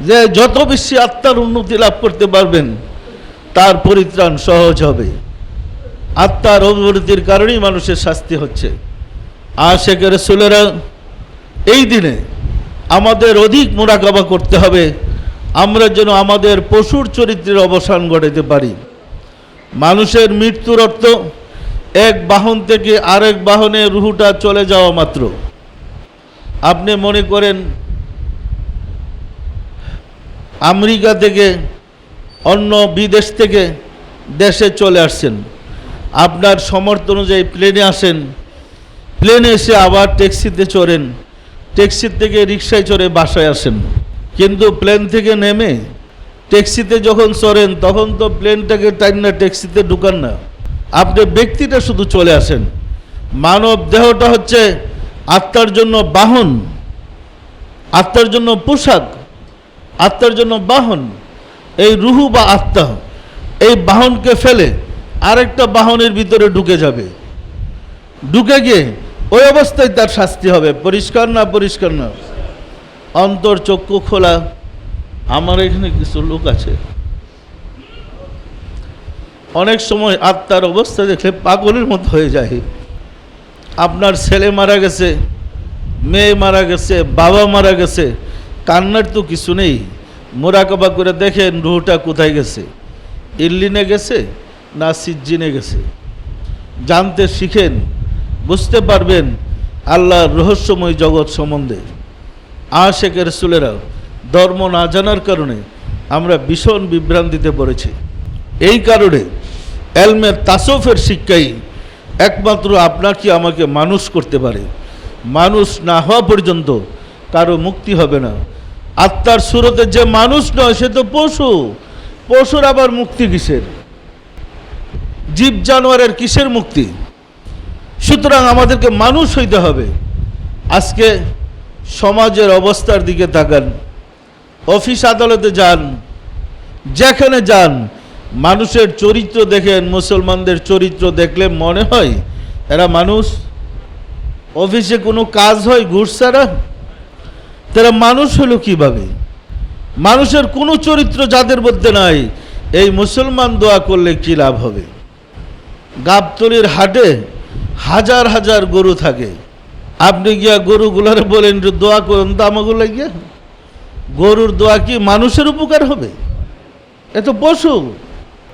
যে যত বেশি আত্মার উন্নতি লাভ করতে পারবেন, তার পরিত্রাণ সহজ হবে। আত্মার অবনতির কারণেই মানুষের শাস্তি হচ্ছে। আশেকের রসুলেরা এই দিনে আমাদের অধিক মোরাকাবা করতে হবে, আমরা যেন আমাদের পশুর চরিত্রের অবসান ঘটাতে পারি। মানুষের মৃত্যুর অর্থ এক বাহন থেকে আরেক বাহনে রুহুটা চলে যাওয়া মাত্র। আপনি মনে করেন আমেরিকা থেকে অন্য বিদেশ থেকে দেশে চলে আসছেন। আপনার সমর্থ অনুযায়ী প্লেনে আসেন। প্লেনে এসে আবার ট্যাক্সিতে চড়েন। ট্যাক্সির থেকে রিক্সায় চড়ে বাসায় আসেন। কিন্তু প্লেন থেকে নেমে ট্যাক্সিতে যখন চড়েন, তখন তো প্লেনটাকে টাইম না, ট্যাক্সিতে ঢুকান না। আপনি ব্যক্তিটা শুধু চলে আসেন। মানব দেহটা হচ্ছে আত্মার জন্য বাহন, আত্মার জন্য পোশাক। আত্মার জন্য বাহন, এই রুহু বা আত্মা, এই বাহনকে ফেলে আরেকটা বাহনের ভিতরে ঢুকে যাবে। ঢুকে গিয়ে ওই অবস্থায় তার শাস্তি হবে। পরিষ্কার না পরিষ্কার না? অন্তর চক্ষু খোলা। আমার এখানে কিছু লোক আছে। অনেক সময় আত্মার অবস্থা দেখলে পাগলের মতো হয়ে যায়। আপনার ছেলে মারা গেছে, মেয়ে মারা গেছে, বাবা মারা গেছে কান্নার তো কিছু নেই। মোরাকাবা করে দেখেন রুহটা কোথায় গেছে। ইল্লিনে গেছে না সিজ্জিনে গেছে? জানতে শিখেন, বুঝতে পারবেন আল্লাহর রহস্যময় জগৎ সম্বন্ধে। আশেকের সুলেরা ধর্ম না জানার কারণে আমরা ভীষণ বিভ্রান্তিতে পড়েছি। এই কারণে এলমের তাসফের শিক্ষাই একমাত্র আপনাকে আমাকে মানুষ করতে পারে? মানুষ না হওয়া পর্যন্ত কারও মুক্তি হবে না। আত্মার সুরতে যে মানুষ নয়, সে তো পশু। পশুর আবার মুক্তি কিসের? জীব জানোয়ারের কিসের মুক্তি? সুতরাং আমাদেরকে মানুষ হইতে হবে। আজকে সমাজের অবস্থার দিকে তাকান, অফিস আদালতে যান, যেখানে যান, মানুষের চরিত্র দেখেন, মুসলমানদের চরিত্র দেখলে মনে হয় এরা মানুষ। অফিসে কোনো কাজ হয়, ঘুষ ছাড়া? তারা মানুষ হলো কীভাবে? মানুষের কোনো চরিত্র যাদের মধ্যে নাই, এই মুসলমান দোয়া করলে কি লাভ হবে? গাবতলির হাটে হাজার হাজার গরু থাকে। আপনি গিয়া গরুগুলার বলেন যে দোয়া করুন, তো আমাগুলো গিয়া গরুর দোয়া কি মানুষের উপকার হবে? এ তো পশু।